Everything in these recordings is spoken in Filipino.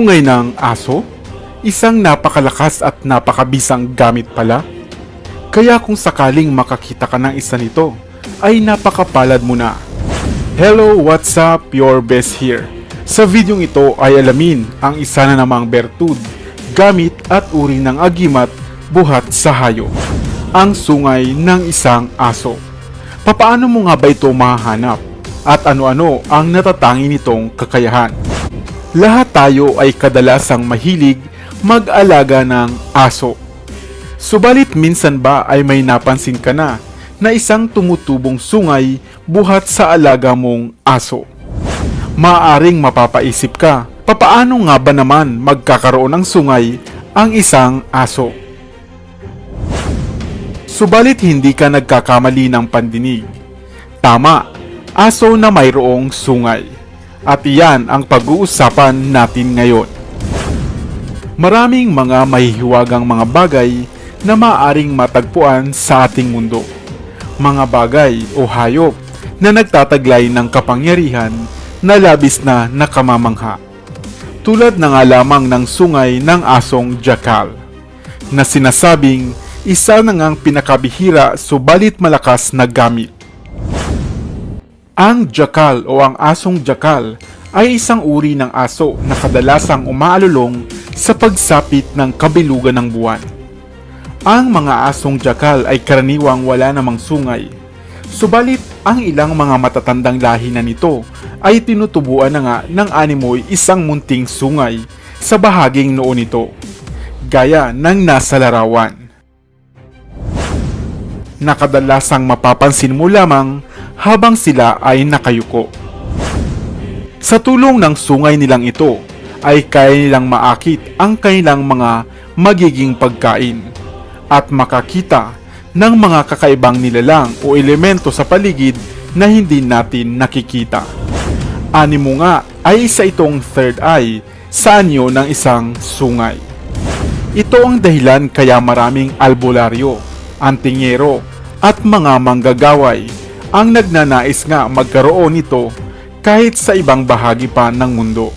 Sungay ng aso? Isang napakalakas at napakabisang gamit pala. Kaya kung sakaling makakita ka ng isa nito, ay napakapalad mo na. Hello, what's up? Your best here. Sa videong ito ay alamin ang isa na namang bertud, gamit at uri ng agimat buhat sa hayo. Ang sungay ng isang aso. Papaano mo nga ba ito mahahanap? At ano-ano ang natatangi nitong kakayahan? Lahat tayo ay kadalasang mahilig mag-alaga ng aso. Subalit minsan ba ay may napansin ka na na isang tumutubong sungay buhat sa alaga mong aso? Maaring mapapaisip ka, papaano nga ba naman magkakaroon ng sungay ang isang aso? Subalit hindi ka nagkakamali ng pandinig. Tama, aso na mayroong sungay. At iyan ang pag-uusapan natin ngayon. Maraming mga mahihiwagang mga bagay na maaring matagpuan sa ating mundo. Mga bagay o hayop na nagtataglay ng kapangyarihan na labis na nakamamangha. Tulad na nga lamang ng sungay ng asong jackal na sinasabing isa na ngang pinakabihira subalit malakas na gamit. Ang jackal o ang asong jackal ay isang uri ng aso na kadalasang umaalulong sa pagsapit ng kabilugan ng buwan. Ang mga asong jackal ay karaniwang wala namang sungay. Subalit, ang ilang mga matatandang lahi na nito ay tinutubuan na nga ng animoy isang munting sungay sa bahaging noo nito, gaya ng nasa larawan. Nakadalasang mapapansin mo lamang habang sila ay nakayuko. Sa tulong ng sungay nilang ito, ay kaya nilang maakit ang kanilang mga magiging pagkain at makakita ng mga kakaibang nilalang o elemento sa paligid na hindi natin nakikita. Animo nga ay isa itong third eye sa anyo ng isang sungay. Ito ang dahilan kaya maraming albularyo, antingero at mga manggagaway ang nagnanais nga magkaroon nito kahit sa ibang bahagi pa ng mundo.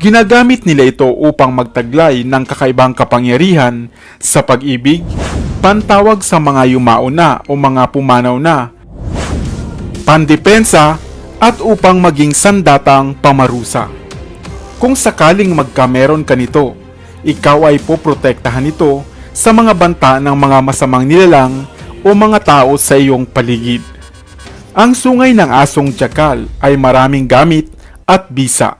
Ginagamit nila ito upang magtaglay ng kakaibang kapangyarihan sa pag-ibig, pantawag sa mga yumao na o mga pumanaw na, pandepensa at upang maging sandatang pamarusa. Kung sakaling magkameron ka nito, ikaw ay poprotektahan nito sa mga banta ng mga masamang nilalang o mga tao sa iyong paligid. Ang sungay ng asong jackal ay maraming gamit at bisa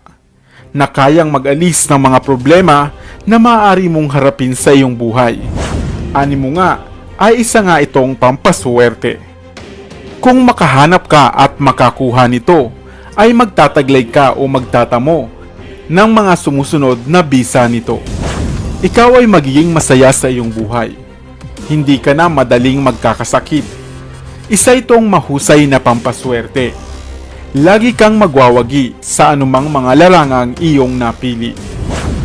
na kayang mag-alis ng mga problema na maaari mong harapin sa iyong buhay. Animo nga ay isa nga itong pampaswerte. Kung makahanap ka at makakuha nito, ay magtataglay ka o magtatamo ng mga sumusunod na bisa nito. Ikaw ay magiging masaya sa iyong buhay. Hindi ka na madaling magkakasakit. Isa itong mahusay na pampaswerte. Lagi kang magwawagi sa anumang mga larangang iyong napili.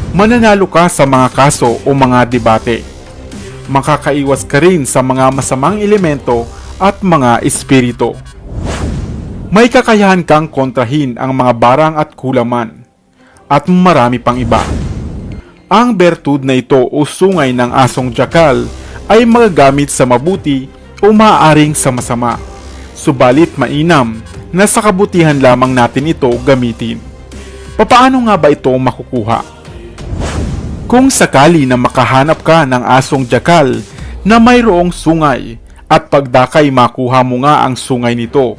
Mananalo ka sa mga kaso o mga debate. Makakaiwas ka rin sa mga masamang elemento at mga espiritu. May kakayahan kang kontrahin ang mga barang at kulaman at marami pang iba. Ang bertud na ito o sungay ng asong jackal ay magagamit sa mabuti o maaaring sa masama. Subalit mainam na sa kabutihan lamang natin ito gamitin. Papaano nga ba ito makukuha? Kung sakali na makahanap ka ng asong jackal na mayroong sungay at pagdakay makuha mo nga ang sungay nito,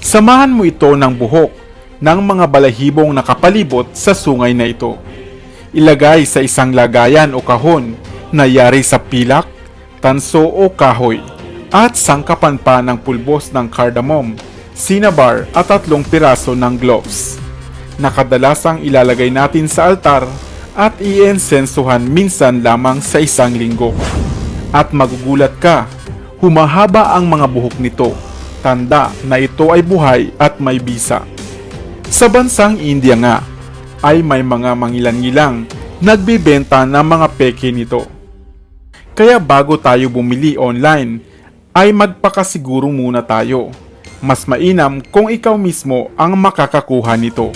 samahan mo ito ng buhok ng mga balahibong nakapalibot sa sungay na ito. Ilagay sa isang lagayan o kahon na yari sa pilak, tanso o kahoy at sangkapan pa ng pulbos ng cardamom, cinnabar at tatlong piraso ng gloves. Nakadalasang ilalagay natin sa altar at iensensuhan minsan lamang sa isang linggo. At magugulat ka, humahaba ang mga buhok nito. Tanda na ito ay buhay at may bisa. Sa bansang India nga, ay may mga mangilan-ngilang nagbibenta ng mga peke nito. Kaya bago tayo bumili online, ay magpakasiguro muna tayo. Mas mainam kung ikaw mismo ang makakakuha nito.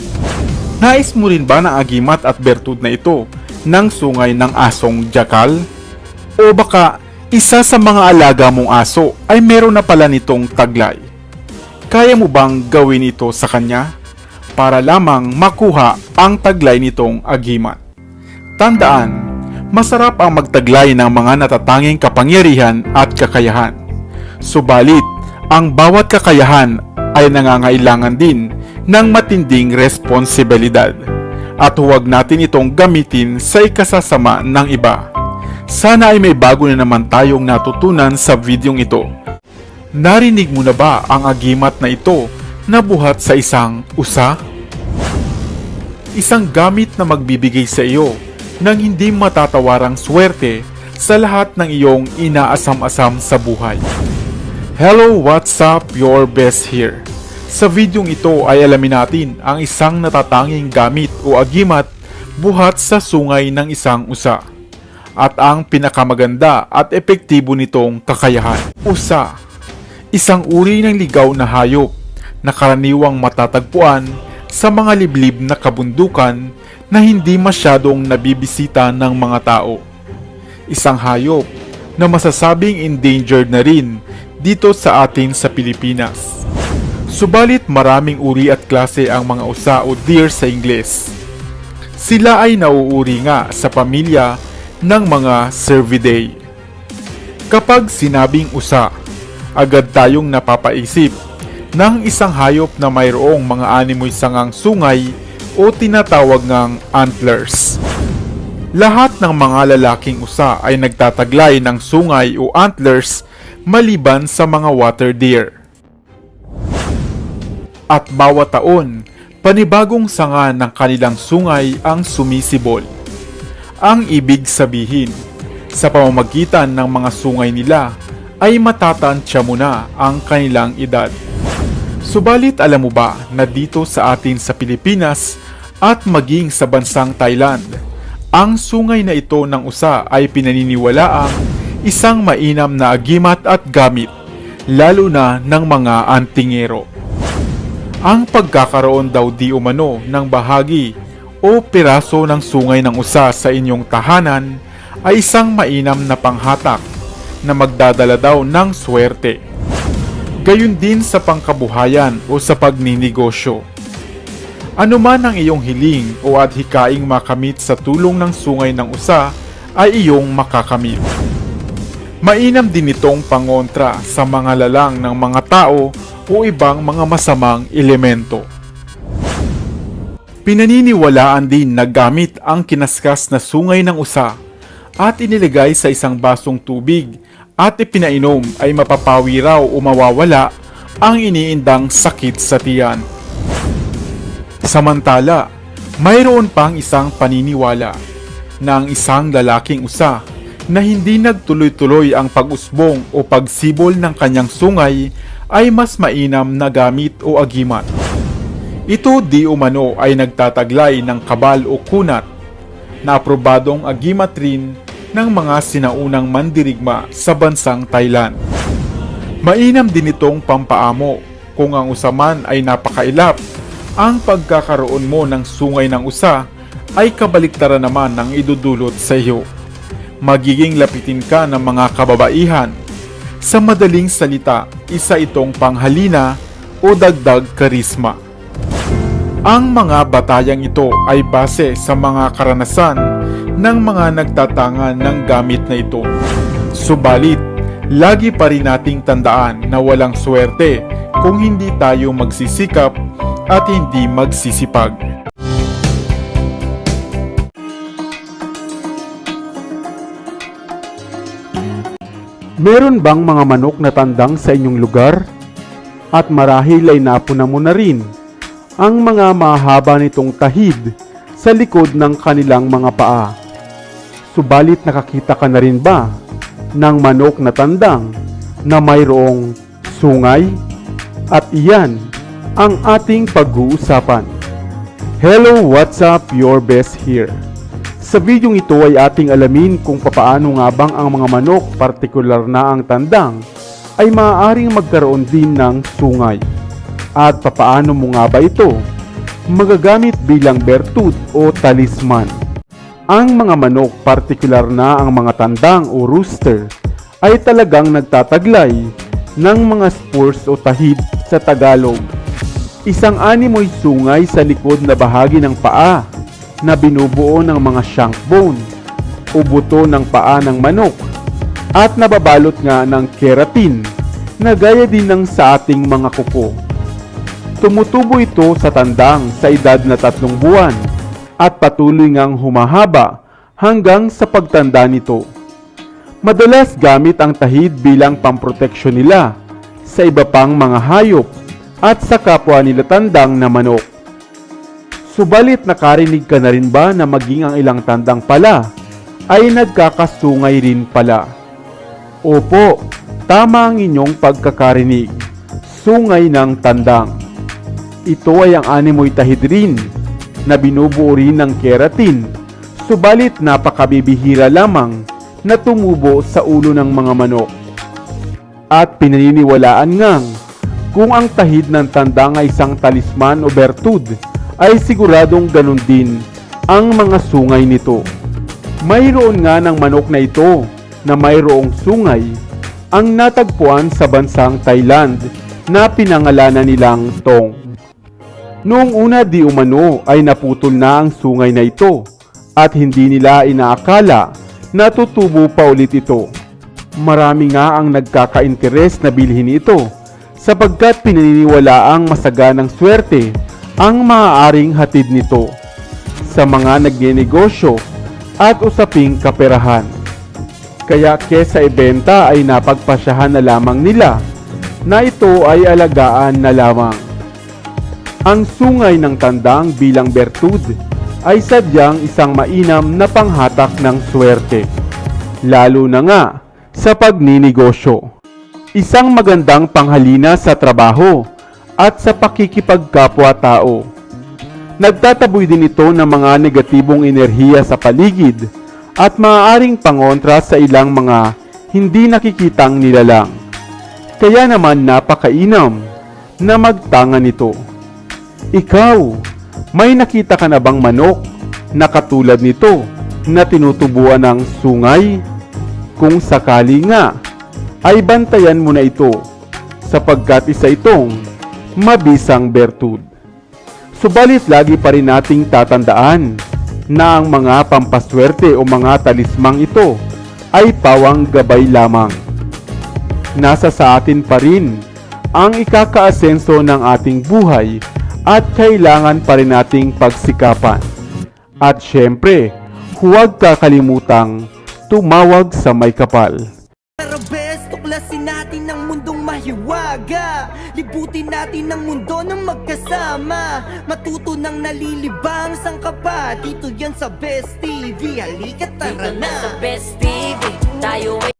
Nais mo rin ba ng agimat at bertud na ito ng sungay ng asong jakal? O baka isa sa mga alaga mong aso ay meron na pala nitong taglay? Kaya mo bang gawin ito sa kanya? Para lamang makuha ang taglay nitong agimat. Tandaan, masarap ang magtaglay ng mga natatanging kapangyarihan at kakayahan. Subalit, ang bawat kakayahan ay nangangailangan din ng matinding responsibilidad at huwag natin itong gamitin sa ikasasama ng iba. Sana ay may bago na naman tayong natutunan sa videong ito. Narinig mo na ba ang agimat na ito na buhat sa isang usa? Isang gamit na magbibigay sa iyo ng hindi matatawarang swerte sa lahat ng iyong inaasam-asam sa buhay. Hello, what's up? Your best here. Sa videong ito ay alamin natin ang isang natatanging gamit o agimat buhat sa sungay ng isang usa. At ang pinakamaganda at epektibo nitong kakayahan. Usa. Isang uri ng ligaw na hayop na karaniwang matatagpuan sa mga liblib na kabundukan na hindi masyadong nabibisita ng mga tao. Isang hayop na masasabing endangered na rin dito sa atin sa Pilipinas. Subalit maraming uri at klase ang mga usa o deer sa Ingles. Sila ay nauuri nga sa pamilya ng mga Cervidae. Kapag sinabing usa, agad tayong napapaisip ng isang hayop na mayroong mga animoy sangang sungay o tinatawag ngang antlers. Lahat ng mga lalaking usa ay nagtataglay ng sungay o antlers maliban sa mga water deer. At bawat taon, panibagong sanga ng kanilang sungay ang sumisibol. Ang ibig sabihin, sa pamamagitan ng mga sungay nila ay matatantya mo na ang kanilang edad. Subalit alam mo ba na dito sa atin sa Pilipinas at maging sa bansang Thailand, ang sungay na ito ng usa ay pinaniniwalaang isang mainam na agimat at gamit, lalo na ng mga antingero. Ang pagkakaroon daw di umano ng bahagi o piraso ng sungay ng usa sa inyong tahanan ay isang mainam na panghatak na magdadala daw ng swerte. Gayun din sa pangkabuhayan o sa pagninegosyo. Ano man ang iyong hiling o adhikaing makamit sa tulong ng sungay ng usa ay iyong makakamit. Mainam din itong pangontra sa mga lalang ng mga tao o ibang mga masamang elemento. Pinaniniwalaan din na gamit ang kinaskas na sungay ng usa at inilagay sa isang basong tubig at ipinainom ay mapapawi raw o mawawala ang iniindang sakit sa tiyan. Samantala, mayroon pang isang paniniwala na ang isang lalaking usa na hindi nagtuloy-tuloy ang pag-usbong o pagsibol ng kanyang sungay ay mas mainam na gamit o agimat. Ito di umano ay nagtataglay ng kabal o kunat na aprobadong agimat rin ng mga sinaunang mandirigma sa bansang Thailand. Mainam din itong pampaamo kung ang usaman ay napakailap ang pagkakaroon mo ng sungay ng usa ay kabaliktaran naman ng idudulot sa iyo. Magiging lapitin ka ng mga kababaihan. Sa madaling salita, isa itong panghalina o dagdag karisma. Ang mga batayang ito ay base sa mga karanasan ng mga nagtatangan ng gamit na ito. Subalit, lagi pa rin nating tandaan na walang swerte kung hindi tayo magsisikap at hindi magsisipag. Meron bang mga manok na tandang sa inyong lugar? At marahil ay napuna mo na rin ang mga mahaba nitong tahid sa likod ng kanilang mga paa. Subalit nakakita ka na rin ba ng manok na tandang na mayroong sungay? At iyan ang ating pag-uusapan. Hello, what's up? Your best here. Sa videong ito ay ating alamin kung papaano nga bang ang mga manok, partikular na ang tandang, ay maaaring magkaroon din ng sungay. At papaano mo nga ba ito magagamit bilang bertud o talisman. Ang mga manok, partikular na ang mga tandang o rooster, ay talagang nagtataglay ng mga spurs o tahid sa Tagalog. Isang animoy sungay sa likod na bahagi ng paa na binubuo ng mga shank bone o buto ng paa ng manok at nababalot nga ng keratin na gaya din ng sa ating mga kuko. Tumutubo ito sa tandang sa edad na tatlong buwan at patuloy ngang humahaba hanggang sa pagtanda nito. Madalas gamit ang tahid bilang pamproteksyon nila sa iba pang mga hayop at sa kapwa nila tandang na manok. Subalit nakarinig ka na rin ba na maging ang ilang tandang pala ay nagkakasungay rin pala? Opo, tama ang inyong pagkakarinig. Sungay ng tandang. Ito ay ang animoy tahid rin na binubuo rin ng keratin, subalit napakabibihira lamang na tumubo sa ulo ng mga manok. At pinaniniwalaan ngang kung ang tahid ng tandang ay isang talisman o bertud, ay siguradong ganun din ang mga sungay nito. Mayroon nga ng manok na ito na mayroong sungay ang natagpuan sa bansang Thailand na pinangalanan nilang Tong. Noong una di umano ay naputol na ang sungay na ito at hindi nila inaakala na tutubo pa ulit ito. Marami nga ang nagkaka-interes na bilhin ito sapagkat pinaniniwalaang masaganang swerte ang maaaring hatid nito sa mga nagnenegosyo at usaping kaperahan. Kaya kesa ibenta ay napagpasyahan na lamang nila na ito ay alagaan na lamang. Ang sungay ng tandang bilang bertud ay sadyang isang mainam na panghatak ng swerte. Lalo na nga sa pagninegosyo. Isang magandang panghalina sa trabaho at sa pakikipagkapwa-tao. Nagtataboy din ito ng mga negatibong enerhiya sa paligid at maaaring pangontra sa ilang mga hindi nakikitang nilalang. Kaya naman napakainam na magtangan nito. Ikaw, may nakita ka na bang manok na katulad nito na tinutubuan ng sungay? Kung sakali nga, ay bantayan mo na ito sapagkat isa itong mabisang bertud. Subalit lagi pa rin nating tatandaan na ang mga pampaswerte o mga talismang ito ay pawang gabay lamang. Nasa sa atin pa rin ang ikakaasenso ng ating buhay at kailangan pa rin nating pagsikapan. At syempre, huwag kakalimutang tumawag sa may kapal. Libutin natin ang mundo ng magkasama. Matuto ng nalilibang sangkapa. Dito yan sa Best TV Halika tara Dito na na. sa Best TV Tayo ay